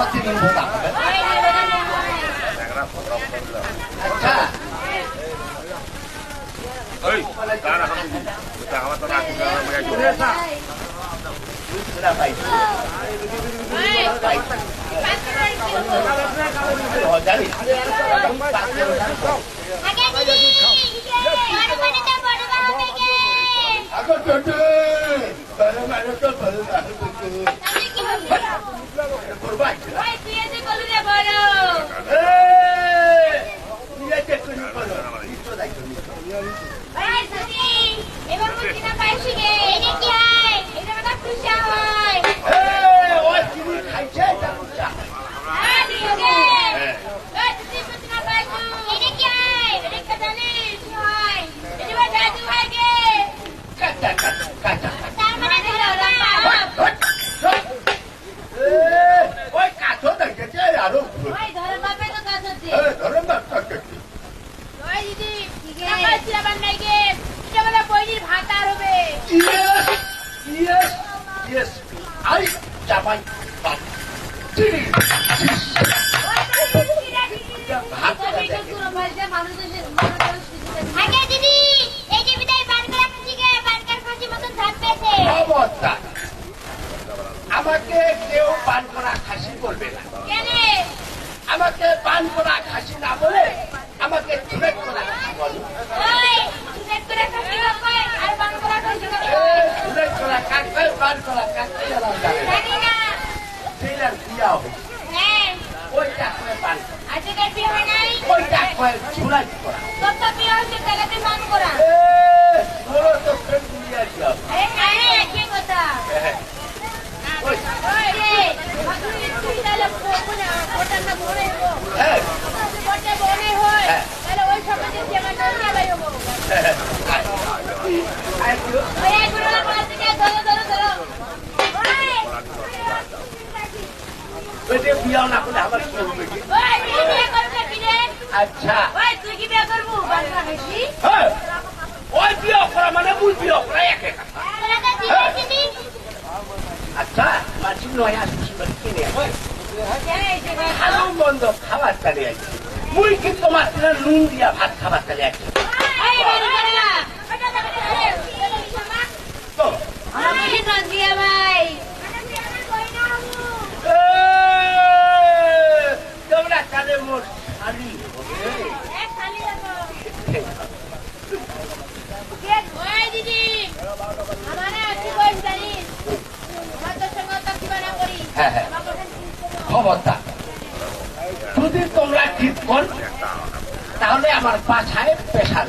꽃이는 못 봤거든. 자. 어이, 나라 한번 자, 와서 나 그거 뭐야 줘. 그래서. 그래 봐. 아까 전에 바로 말했던 바로 말했던 이해하겠지? পেছে অবস্থা আমাকে কেউ পান করা খাসি করবে না আমাকে পান করা খাসি। না বলে আমাকে চুরেট করা খাসি বলো ওই সুরেট করে খাসি কই আর বান করা খাসি কই চুরেট করা পান করা আলাদা যাবে জানি না সেইটার বিয়া হবে ওইটা করে পান করা। আজকে কার বিয়ে হয় নাই ওইটা কয় চুরাই করা তোর তো বিয়ে হচ্ছে তাহলে মান করা এ, তোরও তো ফের দুনিয়া যাও। আরে আরে একই কথা হ্যাঁ। ওই, ওই বাদুড়ি তুই তাহলে কোনে ওটা না মনে হব হ্যাঁ, কোটে মনে হয়। তাহলে ওই সমাজে যে আমার নাম না বাইরবো হ্যাঁ, আয়। ওই যে না করলে আমার কি হবে কি? ওই তুই বিয়ে কি আচ্ছা ওই তুই কি করব হ্যাঁ, ওই করা মানে মুই করা একে আচ্ছা নয় আসছি কিনে হয় খাবার চালিয়ে আছে মুই কিন্তু মাত্র নুন দিয়া ভাত খাবার চালিয়ে আছে এই বাড়ি করে না ওটা তো করে তো আমি নদিয়া ভাই এ, তোমরা কালে মোট শালি হবে। এক খালি রাখো ওই দিদি আমার কি বয়স জানিস আমার তোর সঙ্গে তো কি বানা করি হ্যাঁ, হ্যাঁ। যদি তোমরা ঠিক কর তাহলে আমার পাছায় পেশাল